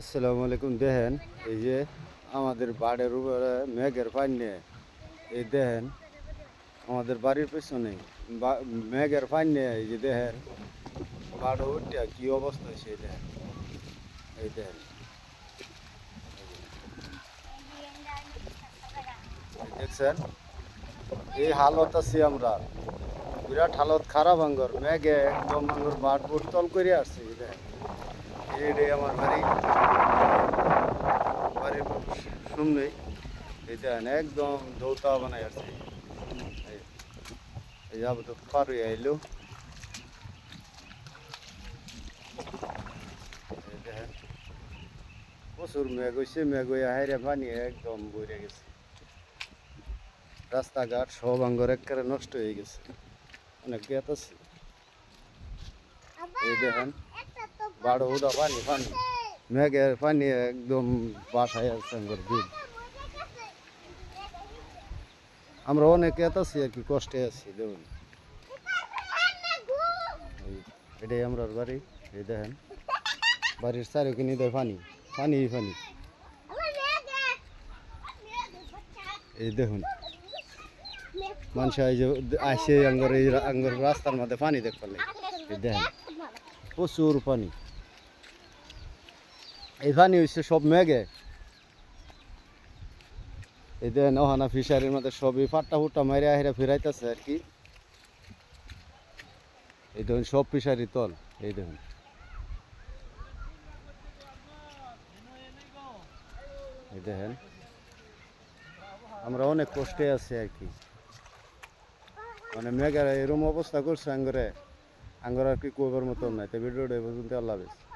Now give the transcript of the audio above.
আসসালামু আলাইকুম, দেখেন, এই যে আমাদের বাড়ির উপরে মেঘের পানি, এই দেখেন, আমাদের বাড়ির পেছনে মেঘের পানি, এই যে দেখেন, বাড়ি উঠে কি অবস্থা দেখেন, এই এই দেখছেন, এই হালত আছি আমরা, বিরাট হালত, খারাপ আঙ্গর, মেঘে একদম আঙ্গর বাট বুট তল করে আসছে দেখেন। এইটাই আমার বাড়ি। বাড়ির এই দেখেন একদম দৌতা বানাই এই যাব তো পার হয়ে আইলো প্রচুর মেঘ হয়েছে মেঘ হয়ে হাইরে পানি একদম বইরে গেছে। রাস্তাঘাট সব আঙ্গর একেবারে নষ্ট হয়ে গেছে। অনেক গেত আছে। এই দেখেন। বাড়ো উদা পানি পানি। মেঘের পানি একদম বাসায় আঙ্গর দিন। আমরা অনেক আছি আর কি, কষ্টে আছি, দেখুন। এটাই আমরা বাড়ি, এই দেখেন। বাড়ির চারিখানি দেয় পানি পানি পানি। এই দেখুন। মানুষ এই যে আসে আঙ্গর, এই আঙ্গর রাস্তার মধ্যে পানি দেখ পারলে। এই দেখেন, প্রচুর পানি। এই পানি হচ্ছে সব মেঘে এই দেখেন ওহানা ফিশারির মধ্যে সবই ফাট্টা ফুট্টা মারে আহিরা ফিরাইতেছে আর কি এই দেখুন সব ফিশারি তল এই দেখুন এই দেখেন আমরা অনেক কষ্টে আছি আর কি মানে মেঘের এরম অবস্থা করছে আঙ্গরে আঙ্গর আর কি কবার মতন নাই তো ভিডিওটা পর্যন্ত আল্লাহ হাফেজ